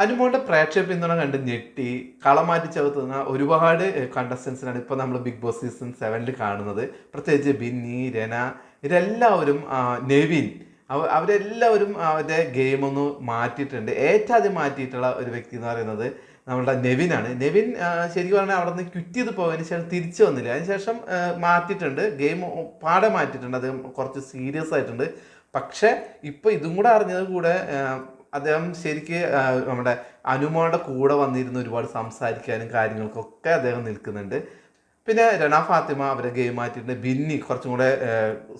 അനുമോളുടെ പ്രേക്ഷക പിന്തുണ കണ്ട് ഞെട്ടി കളമാറ്റി ചവിത്തുന്ന ഒരുപാട് കണ്ടസ്റ്റൻസിനാണ് ഇപ്പോൾ നമ്മൾ ബിഗ് ബോസ് സീസൺ സെവനിൽ കാണുന്നത്. പ്രത്യേകിച്ച് ബിന്നി രന ഇവരെല്ലാവരും നെവിൻ അവ- അവരെല്ലാവരും അവരുടെ ഗെയിം ഒന്ന് മാറ്റിയിട്ടുണ്ട്. ഏറ്റവും ആദ്യം മാറ്റിയിട്ടുള്ള ഒരു വ്യക്തി എന്ന് പറയുന്നത് നമ്മളുടെ നെവിനാണ്. നെവിൻ ശരിക്കും പറഞ്ഞാൽ അവിടെ നിന്ന് ക്വിറ്റ് ചെയ്ത് പോയതിന് ശേഷം തിരിച്ചു വന്നില്ല. അതിനുശേഷം മാറ്റിയിട്ടുണ്ട്. ഗെയിം പാടെ മാറ്റിയിട്ടുണ്ട്. അത് കുറച്ച് സീരിയസ് ആയിട്ടുണ്ട്. പക്ഷേ ഇപ്പോൾ ഇതും കൂടെ അറിഞ്ഞത് കൂടെ അദ്ദേഹം ശരിക്ക് നമ്മുടെ അനുമോടെ കൂടെ വന്നിരുന്ന് ഒരുപാട് സംസാരിക്കാനും കാര്യങ്ങൾക്കൊക്കെ അദ്ദേഹം നിൽക്കുന്നുണ്ട്. പിന്നെ രണ ഫാത്തിമ അവരെ ഗെയിം മാറ്റിയിട്ട് ബിന്നി കുറച്ചും കൂടെ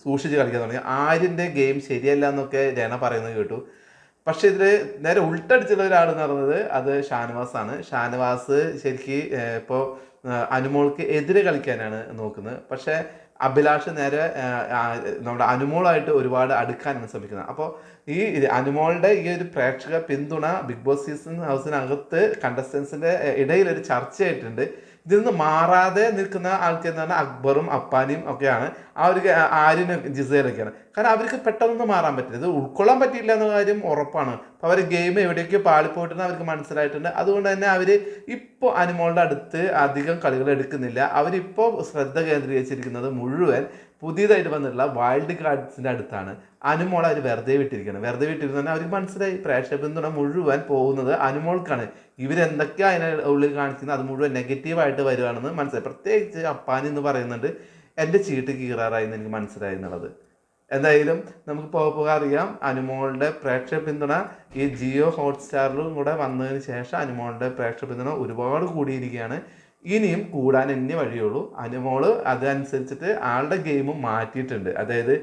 സൂക്ഷിച്ച് കളിക്കാൻ തുടങ്ങി. ആര്യന്റെ ഗെയിം ശരിയല്ല എന്നൊക്കെ രണ പറയുന്നത് കേട്ടു. പക്ഷേ ഇതിൽ നേരെ ഉൾട്ടടിച്ചുള്ള ഒരാൾ എന്ന് പറയുന്നത് അത് ഷാനവാസ് ആണ് ഷാനവാസ് ശരിക്ക് ഇപ്പോൾ അനുമോൾക്ക് എതിരെ കളിക്കാനാണ് നോക്കുന്നത്. പക്ഷേ അഭിലാഷ് നേരെ നമ്മുടെ അനുമോളായിട്ട് ഒരുപാട് അടുക്കാനാണ് ശ്രമിക്കുന്നത് അപ്പോൾ ഈ അനുമോളുടെ ഈ ഒരു പ്രേക്ഷക പിന്തുണ ബിഗ് ബോസ് സീസൺ ഹൗസിനകത്ത് കണ്ടസ്റ്റൻസിന്റെ ഇടയിൽ ഒരു ചർച്ചയായിട്ടുണ്ട്. ഇതിൽ നിന്ന് മാറാതെ നിൽക്കുന്ന ആൾക്കാർ എന്ന് പറഞ്ഞാൽ അക്ബറും അപ്പാനിയും ഒക്കെയാണ് ആ ഒരു ആര്യനും ജിസയിലൊക്കെയാണ് കാരണം അവർക്ക് പെട്ടെന്നൊന്നും മാറാൻ പറ്റില്ല. ഇത് ഉൾക്കൊള്ളാൻ പറ്റില്ല എന്ന കാര്യം ഉറപ്പാണ്. അപ്പോൾ അവർ ഗെയിം എവിടെയൊക്കെ പാളിപ്പോയിട്ടെന്ന് അവർക്ക് മനസ്സിലായിട്ടുണ്ട്. അതുകൊണ്ട് തന്നെ അവർ ഇപ്പോൾ അനുമോളുടെ അടുത്ത് അധികം കളികൾ എടുക്കുന്നില്ല. അവരിപ്പോൾ ശ്രദ്ധ കേന്ദ്രീകരിച്ചിരിക്കുന്നത് മുഴുവൻ പുതിയതായിട്ട് വന്നിട്ടുള്ള വൈൽഡ് കാർഡ്സിന്റെ അടുത്താണ്. അനുമോൾ അവർ വെറുതെ വിട്ടിരിക്കുകയാണ് വെറുതെ വിട്ടിരുന്ന അവർക്ക് മനസ്സിലായി. പ്രേക്ഷക പിന്തുണ മുഴുവൻ പോകുന്നത് അനുമോൾക്കാണ്. ഇവരെന്തൊക്കെയാ അതിന് ഉള്ളിൽ കാണിക്കുന്നത്? അത് മുഴുവൻ നെഗറ്റീവായിട്ട് വരുവാണെന്ന് മനസ്സിലായി. പ്രത്യേകിച്ച് അപ്പാനി എന്ന് പറയുന്നുണ്ട് എന്റെ ചീട്ട് കീറാറായി എന്ന് എനിക്ക് മനസ്സിലായി എന്നുള്ളത്. എന്തായാലും നമുക്ക് പോക പോകാൻ അറിയാം. അനുമോളുടെ പ്രേക്ഷക പിന്തുണ ഈ ജിയോ ഹോട്ട്സ്റ്റാറിലും കൂടെ വന്നതിന് ശേഷം അനുമോളുടെ പ്രേക്ഷക പിന്തുണ ഒരുപാട് കൂടിയിരിക്കുകയാണ്. ഇനിയും കൂടാൻ എന്നെ വഴിയുള്ളൂ. അനുമോൾ അതനുസരിച്ചിട്ട് ആളുടെ ഗെയിം മാറ്റിയിട്ടുണ്ട്. അതായത്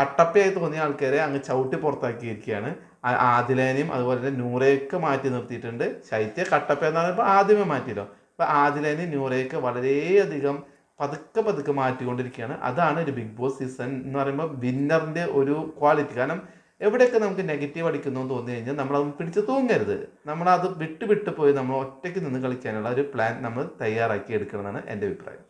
കട്ടപ്പയായി തോന്നിയ ആൾക്കാരെ അങ്ങ് ചവിട്ടി പുറത്താക്കിയിരിക്കുകയാണ്. ആദിലേനെയും അതുപോലെ തന്നെ നൂറയൊക്കെ മാറ്റി നിർത്തിയിട്ടുണ്ട്. ശൈത്യ കട്ടപ്പ എന്ന് പറയുമ്പോൾ ആദ്യമേ മാറ്റിയല്ലോ. അപ്പോൾ ആദിലേനെയും നൂറയൊക്കെ വളരെയധികം പതുക്കെ പതുക്കെ മാറ്റിക്കൊണ്ടിരിക്കുകയാണ്. അതാണ് ഒരു ബിഗ് ബോസ് സീസൺ എന്ന് പറയുമ്പോൾ വിന്നറിന്റെ ഒരു ക്വാളിറ്റി കാരണം എവിടെയൊക്കെ നമുക്ക് നെഗറ്റീവ് അടിക്കുന്നു എന്ന് തോന്നി കഴിഞ്ഞാൽ നമ്മൾ അത് പിടിച്ച് തൂങ്ങരുത്. നമ്മൾ അത് വിട്ട് വിട്ട് പോയി നമ്മൾ ഒറ്റയ്ക്ക് നിന്ന് കളിക്കാനുള്ള ഒരു പ്ലാൻ നമ്മൾ തയ്യാറാക്കി എടുക്കണമെന്നാണ് എന്റെ അഭിപ്രായം.